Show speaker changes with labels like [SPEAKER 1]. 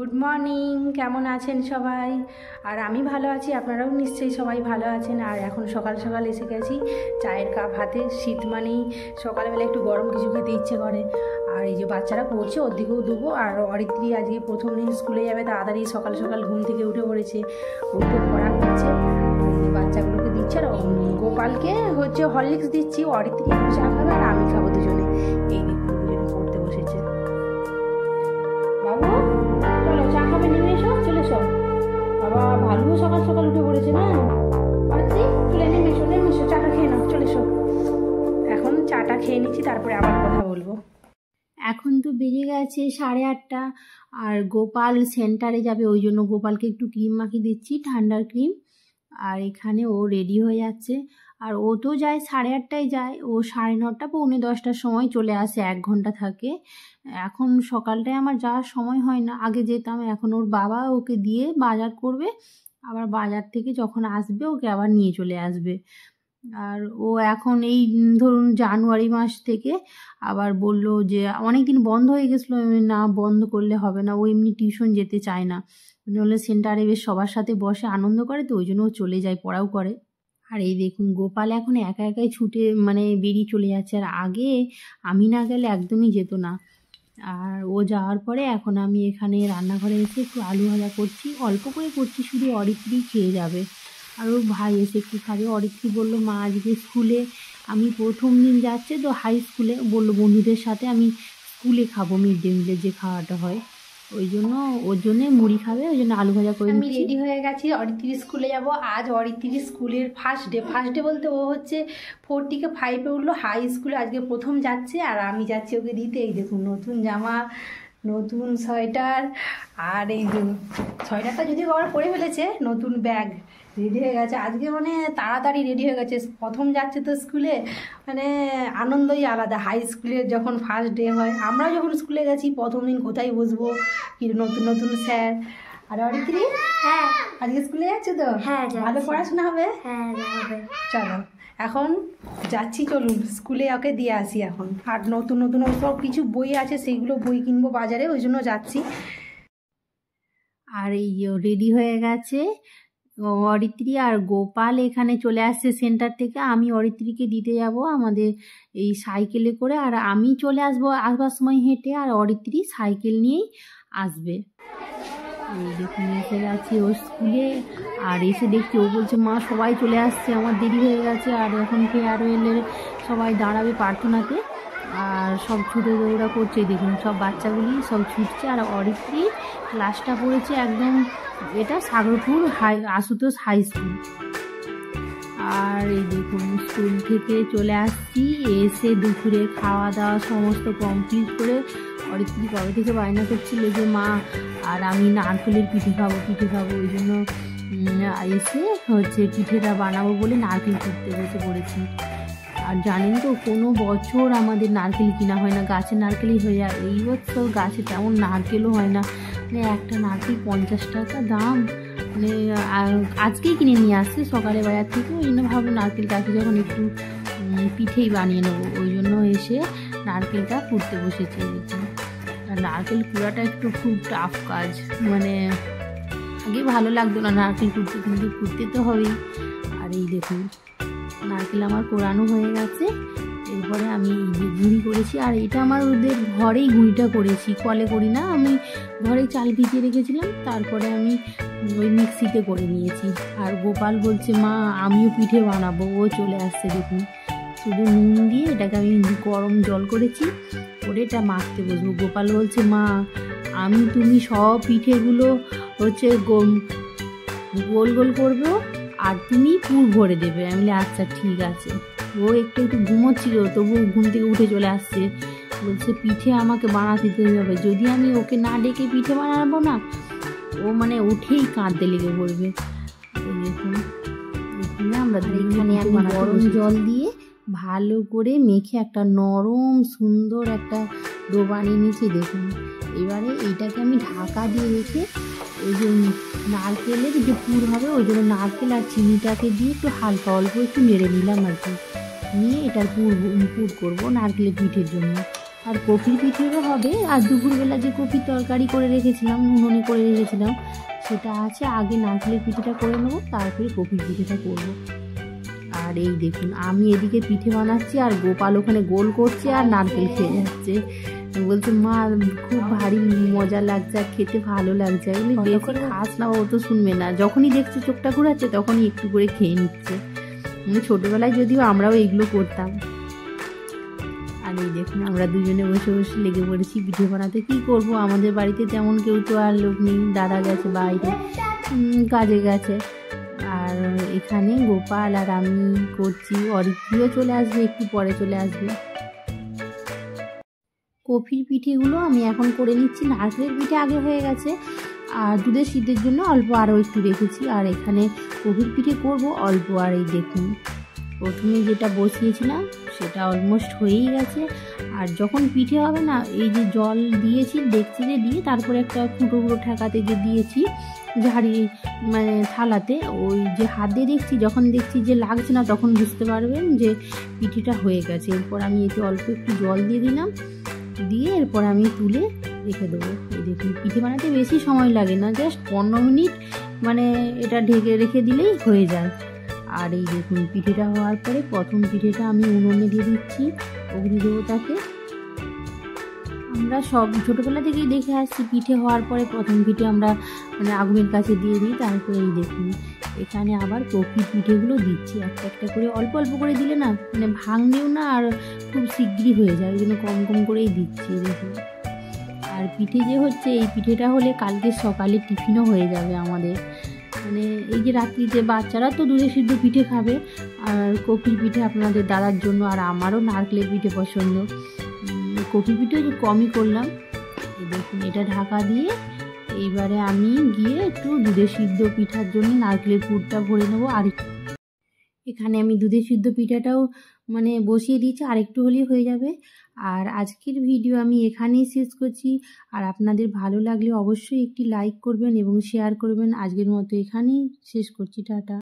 [SPEAKER 1] Good morning কেমন আছেন সবাই? আর আমি ভালো আছি, আপনারাও নিশ্চয়ই সবাই ভালো আছেন। আর এখন সকাল সকাল এসে গেছি, চায়ের কাপ হাতে, শীত মানেই সকালবেলা একটু গরম কিছু খেতে ইচ্ছে করে। আর এই যে বাচ্চারা পড়ছে, ওর দিকেও দেবো। আর অরিত্রী আজকে প্রথম দিন স্কুলে যাবে, তাড়াতাড়ি সকাল সকাল ঘুম থেকে উঠে পড়েছে। উঠে পড়া করছে বাচ্চাগুলোকে দিচ্ছে আর গোপালকে হচ্ছে হরলিক্স দিচ্ছি অরিত্রী চা খাবে আর আমি খাব দুজনে। এই চাটা খেয়ে নিচ্ছি, তারপরে আবার কথা বলব। এখন তো বেজে গেছে সাড়ে আটটা, আর গোপাল সেন্টারে যাবে, ওই জন্য গোপালকে একটু ক্রিম মাখিয়ে দিচ্ছি, ঠান্ডার ক্রিম আর এখানে ও রেডি হয়ে যাচ্ছে। আর ও তো যায় সাড়ে আটটায় যায়, ও সাড়ে নটা, পৌনে দশটার সময় চলে আসে, এক ঘণ্টা থাকে। এখন সকালটায় আমার যাওয়ার সময় হয় না, আগে যেতাম, এখন ওর বাবা ওকে দিয়ে বাজার করবে, আবার বাজার থেকে যখন আসবে, ওকে আবার নিয়ে চলে আসবে। আর ও এখন এই ধরুন জানুয়ারি মাস থেকে আবার বলল যে অনেক দিন বন্ধ হয়ে গেছিল না, বন্ধ করলে হবে না, ও এমনি টিউশন যেতে চায় না। নাহলে সেন্টারে বেশ সবার সাথে বসে আনন্দ করে তো, ওই জন্য ও চলে যায়, পড়াও করে। আর এই দেখুন, গোপাল এখন একা একাই ছুটে মানে বেরিয়ে চলে যাচ্ছে। আর আগে আমি না গেলে একদমই যেত না। আর ও যাওয়ার পরে এখন আমি এখানে রান্নাঘরে এসে একটু আলু ভাজা করছি, অল্প করে করছি, শুধু অরিত্রি খেয়ে যাবে। আর ওর ভাই এসে একটু খাবে অরিত্রি বলল মা আজকে স্কুলে আমি প্রথম দিন যাচ্ছে তো হাই স্কুলে বলল বন্ধুদের সাথে আমি স্কুলে খাব মিড ডে মিলের যে খাওয়াটা হয়। ওই জন্য ওর জন্য মুড়ি খাবে ওই জন্য আলু ভাজা করে আমি রেডি হয়ে গেছি অরিত্রির স্কুলে যাব। আজ অরিত্রির স্কুলের ফার্স্ট ডে ফার্স্ট ডে বলতে ও হচ্ছে ফোর থেকে ফাইভে উঠল। হাই স্কুলে আজকে প্রথম যাচ্ছে আর আমি যাচ্ছি ওকে দিতে। এই দেখুন নতুন জামা। নতুন সোয়েটার আর এই সোয়েটারটা যদি আবার পরে ফেলেছে, নতুন ব্যাগ রেডি হয়ে গেছে। আজকে মানে তাড়াতাড়ি রেডি হয়ে গেছে। প্রথম যাচ্ছে তো স্কুলে মানে আনন্দই আলাদা। হাই স্কুলের যখন ফার্স্ট ডে হয়, আমরা যখন স্কুলে গেছি, প্রথম দিন কোথায় বসবো? কি নতুন নতুন স্যার আর অরিত্রি
[SPEAKER 2] হ্যাঁ।
[SPEAKER 1] আজকে স্কুলে যাচ্ছে তো?
[SPEAKER 2] হ্যাঁ,
[SPEAKER 1] ভালো পড়াশোনা হবে?
[SPEAKER 2] হ্যাঁ হবে
[SPEAKER 1] চলো এখন যাচ্ছি চলুন। স্কুলে ওকে দিয়ে আসি এখন। আর নতুন নতুন সব কিছু বই আছে সেইগুলো বই কিনবো বাজারে ওই জন্য যাচ্ছি। আর এই রেডি হয়ে গেছে। অরিত্রী আর গোপাল এখানে চলে আসছে সেন্টার থেকে। আমি অরিত্রীকে দিতে যাব আমাদের এই সাইকেলে করে। আর আমি চলে আসব আসবার সময় হেঁটে আর অরিত্রী সাইকেল নিয়েই আসবে। দেখুন এসে ওর স্কুলে, আর এসে দেখছি ও বলছে, মা, সবাই চলে আসছে, আমার দেরি হয়ে গেছে। আর এখন এলে সবাই দাঁড়াবে প্রার্থনাতে। আর সব ছুটে দৌড়া করছে, দেখুন, সব বাচ্চাগুলি সব ছুটছে। আর অরিত্রী ক্লাসটা পড়েছে একদম, এটা Sagarpur high Ashutosh high school আর এই দেখুন স্কুল থেকে চলে আসছি। এসে দুপুরে খাওয়া দাওয়া সমস্ত কমপ্লিট করে অরিত্রী কবে থেকে বায়না করছিল যে, মা, আর আমি নারকেলের পিঠে খাব পিঠে খাব। ওই জন্য এসে হচ্ছে পিঠেটা বানাবো বলে নারকেল কুটতে বসে পড়েছি। আর জানেন তো, কোনো বছর আমাদের নারকেল কিনা হয় না, গাছের নারকেলই হয়ে যায়। এই বছর গাছে তেমন নারকেলও হয় না। মানে একটা নারকেল পঞ্চাশ টাকা দাম। মানে আজকেই কিনে নিয়ে আসছে, সকালে বাজার থেকে। ওই জন্য ভাবলো নারকেল গাছে যখন একটু পিঠেই বানিয়ে নেব। ওই জন্য এসে নারকেলটা কুড়তে বসেছে আর নারকেল কুড়াটা একটু খুব টাফ কাজ। মানে আগে ভালো লাগতো না নারকেল কুড়তে কিন্তু কুড়তে তো হবেই। আর এই দেখুন, নারকেল আমার কোরানো হয়ে গেছে। এরপরে আমি গুঁড়ি করেছি। আর এটা আমার ওদের ঘরেই গুঁড়িটা করেছি। কলে করি না, আমি ঘরে চাল ভিজিয়ে রেখেছিলাম, তারপরে আমি ওই মিক্সিতে করে নিয়েছি। আর গোপাল বলছে, মা, আমিও পিঠে বানাবো। ও চলে আসছে দেখুন। শুধু নুন দিয়ে এটাকে আমি গরম জল করেছি, করে এটা মাখতে বসবো। গোপাল বলছে, মা, আমি তুমি সব পিঠেগুলো হচ্ছে গোল গোল করব, আর তুমি পুর ভরে দেবে। আমি আচ্ছা ঠিক আছে। ও একটু একটু ঘুমোচ্ছিল তবু ঘুম থেকে উঠে চলে আসছে। বলছে পিঠে আমাকে বানাতে দিতে হবে। যদি আমি ওকে না ডেকে পিঠে বানাবো না ও মানে উঠেই কাঁদতে লেগে পড়বে। আমরা এখানে আমি গরম জল দিয়ে ভালো করে মেখে একটা নরম সুন্দর একটা ডো বানিয়ে নিয়েছি দেখুন এবারে এইটাকে আমি ঢাকা দিয়ে রেখে ওই যে নারকেলের যে পুর হবে, ওই জন্য নারকেল আর চিনিটাকে দিয়ে একটু হালকা অল্প একটু নেড়ে নিলাম আর কি। নিয়ে এটার পুর পুর করব নারকেলের পিঠের জন্য। আর কপির পিঠেরও হবে। আর দুপুরবেলা যে কপির তরকারি করে রেখেছিলাম, উনুনে করে রেখেছিলাম, সেটা আছে, আগে নারকেলের পিঠেটা করে নেব, তারপরে কপির পিঠেটা করব। আর এই দেখুন, আমি এদিকে পিঠে বানাচ্ছি, আর গোপাল ওখানে গোল করছে, আর নারকেল খেয়ে যাচ্ছে। বলছে মা খুব ভারী মজা লাগছে আর খেতে ভালো লাগছে। এগুলি বেশি খাস না ও তো শুনবে না। যখনই দেখছে চোখটা ঘুরাচ্ছে তখনই একটু করে খেয়ে নিচ্ছে। মানে ছোটোবেলায় যদিও আমরাও এগুলো করতাম। আর এই দেখুন আমরা দুজনে বসে বসে লেগে পড়েছি পিঠে বানাতে কী করব? আমাদের বাড়িতে তেমন কেউ তো আর লোক নেই। দাদা গেছে বাইরে কাজে গেছে। আর এখানে গোপাল আর আমি করছি অরিত্রিও চলে আসবে একটু পরে চলে আসবে। কফির পিঠেগুলো আমি এখন করে নিচ্ছি। নারকেলের পিঠে আগে হয়ে গেছে। আর দুধের শীতের জন্য অল্প আরও একটু রেখেছি। আর এখানে কফির পিঠে করব অল্প আর এই দেখুন। প্রথমে যেটা বসিয়েছিলাম, সেটা অলমোস্ট হয়েই গেছে। আর যখন পিঠে হবে না, এই যে জল দিয়েছি, দেখছি যে দিয়ে তারপরে একটা ফুটো ফুটো ঠেকাতে যে দিয়েছি, ঝাড়ি মানে থালাতে, ওই যে হাত দিয়ে দেখছি, যখন দেখছি যে লাগছে না, তখন বুঝতে পারবেন যে পিঠেটা হয়ে গেছে। এরপর আমি এতে অল্প একটু জল দিয়ে দিলাম। দিয়ে এরপর আমি তুলে রেখে দেবো। এই দেখুন, পিঠে বানাতে বেশি সময় লাগে না, জাস্ট পনেরো মিনিট মানে এটা ঢেকে রেখে দিলেই হয়ে যায়। আর এই দেখুন, পিঠেটা হওয়ার পরে প্রথম পিঠেটা আমি উনুনে দিয়ে দিচ্ছি অগ্নিদেবতাকে। আমরা সব ছোটোবেলা থেকেই দেখে আসছি, পিঠে হওয়ার পরে প্রথম পিঠে আমরা মানে আগুনের কাছে দিয়ে দিই, তারপরে এই দেখুন এখানে আবার কফি পিঠেগুলো দিচ্ছি। একটা একটা করে অল্প অল্প করে দিলে না মানে ভাঙলেও না আর খুব শিগগিরই হয়ে যায়। ওই জন্য কম কম করেই দিচ্ছি, দেখুন। আর পিঠে যে হচ্ছে, এই পিঠেটা হলে কালকে সকালে টিফিনও হয়ে যাবে আমাদের। মানে এই যে রাত্রিতে বাচ্চারা তো দুধে সিদ্ধ পিঠে খাবে, আর কফির পিঠে আপনাদের দাদার জন্য আর আমারও নারকেলের পিঠে পছন্দ। কফি পিঠে কমই করলাম। দেখুন, এটা ঢাকা দিয়ে এইবারে আমি গিয়ে একটু দুধে সিদ্ধ পিঠার জন্য নারকেলের পুরটা ভরে নেব। আর এখানে আমি দুধের সিদ্ধ পিঠাটাও মানে বসিয়ে দিয়েছি আর একটু হলেই হয়ে যাবে। আর আজকের ভিডিও আমি এখানেই শেষ করছি। আর আপনাদের ভালো লাগলে অবশ্যই একটি লাইক করবেন এবং শেয়ার করবেন। আজকের মতো এখানেই শেষ করছি, টাটা।